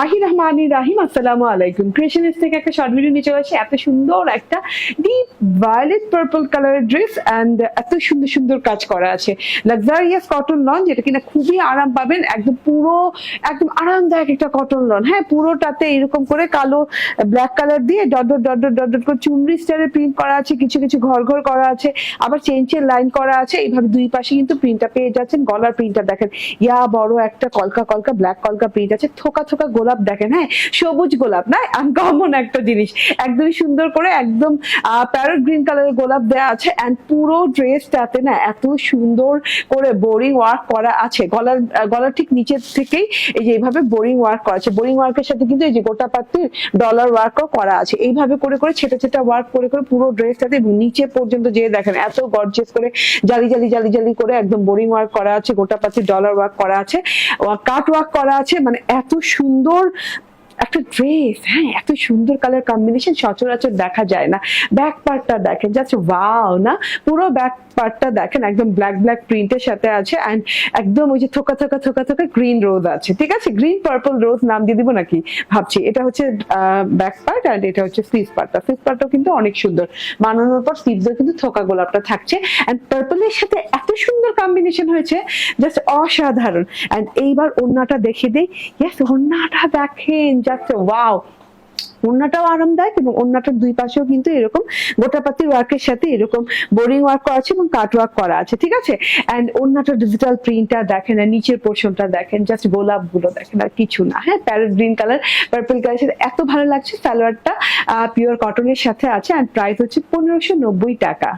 রাহি রহমানি রাহিম, আসসালামু আলাইকুম। ক্রিয়েশনিস্ট থেকে একটা শর্ট ভিডিও নিয়ে চলে আসে। এত সুন্দর একটা ডিপ ভায়োলেট পার্পল কালারের ড্রেস অ্যান্ড এত সুন্দর সুন্দর কাজ করা আছে। লাক্সারিয়াস কটন লন যেটা কিনা খুবই আরাম পাবেন। একদম পুরো, একদম আরামদায়ক একটা কটন লন হ্যাঁ পুরোটাতে এরকম করে কালো ব্ল্যাক কালার দিয়ে dot dot dot dot dot করে চুনরি স্টাইলের প্রিন্ট করা আছে। কিছু কিছু ঘর ঘর করা আছে। আবার চেঞ্চের লাইন করা আছে। এইভাবে দুই পাশে কিন্তু প্রিন্টটা পেয়ে যাচ্ছেন। গলার প্রিন্টটা দেখেন। ইয়া বড় একটা কলকা কলকা ব্ল্যাক কলকা প্রিন্ট আছে। থোকা থোকা গোলাপ দেখেন হ্যাঁ? সবুজ গোলাপ, না? আনকমন একটা জিনিস। একদমই সুন্দর করে একদম প্যারট গ্রিন কালারের গোলাপ দেওয়া আছে অ্যান্ড পুরো ড্রেসটাতে না এত সুন্দর করে বোরিং ওয়ার্ক করা আছে। গলার গলার ঠিক নিচের থেকেই এই যে এইভাবে বোরিং ওয়ার্ক করা আছে। বোরিং ওয়ার্কের সাথে কিন্তু এই যে গোটা পাত্রির ডলার ওয়ার্কও করা আছে। এইভাবে করে করে, ছেটা ছেটা ওয়ার্ক করে করে পুরো ড্রেসটাতে নিচে পর্যন্ত যেয়ে দেখেন, এত গর্জেস করে জালি জালি জালি জালি করে একদম বোরিং ওয়ার্ক করা আছে। গোটা পাত্রির ডলার ওয়ার্ক করা আছে। কাট ওয়ার্ক করা আছে। মানে এত সুন্দর একটা ড্রেস হ্যাঁ এত সুন্দর কালার কম্বিনেশন সচরাচর দেখা যায় না। ব্যাক পার্টটা দেখেন জাস্ট ওয়াও না? পুরো ব্যাক পার্টটা দেখেন, একদম ব্ল্যাক ব্ল্যাক প্রিন্টের সাথে আছে অ্যান্ড একদম ওই যে থোকা থোকা থোকা থোকা গ্রিন রোজ আছে, ঠিক আছে? গ্রিন পার্পল রোজ নাম দিয়ে দিব নাকি? ভাবছি, এটা হচ্ছে ব্যাক পার্ট অ্যান্ড এটা হচ্ছে ফিস পার্টটা ফিস পার্টটাও কিন্তু অনেক সুন্দর। বানানোর পর স্লিভসেও কিন্তু থোকা গোলাপটা থাকছে অ্যান্ড পার্পলের সাথে এত সুন্দর কম্বিনেশন হয়েছে জাস্ট অসাধারণ। অ্যান্ড এইবার ওড়নাটা দেখে দেই ইয়েস ওড়নাটা দেখেন জাস্ট ওয়াও ওড়নাটাও আরামদায়ক এবং ওড়নাটার দুই পাশেও কিন্তু এরকম গোটাপাতির ওয়ার্কের সাথে এরকম বোরিং ওয়ার্ক করা আছে এবং কাট ওয়ার্ক করা আছে, ঠিক আছে? অ্যান্ড ওড়নাটা ডিজিটাল প্রিন্টটা দেখেন আর নিচের পোর্শনটা দেখেন জাস্ট গোলাপগুলো দেখেন আর কিছু না। হ্যাঁ parrot green colour purple colour এত ভালো লাগছে সালোয়ারটা পিওর কটনের সাথে আছে অ্যান্ড প্রাইস হচ্ছে পনেরোশো টাকা।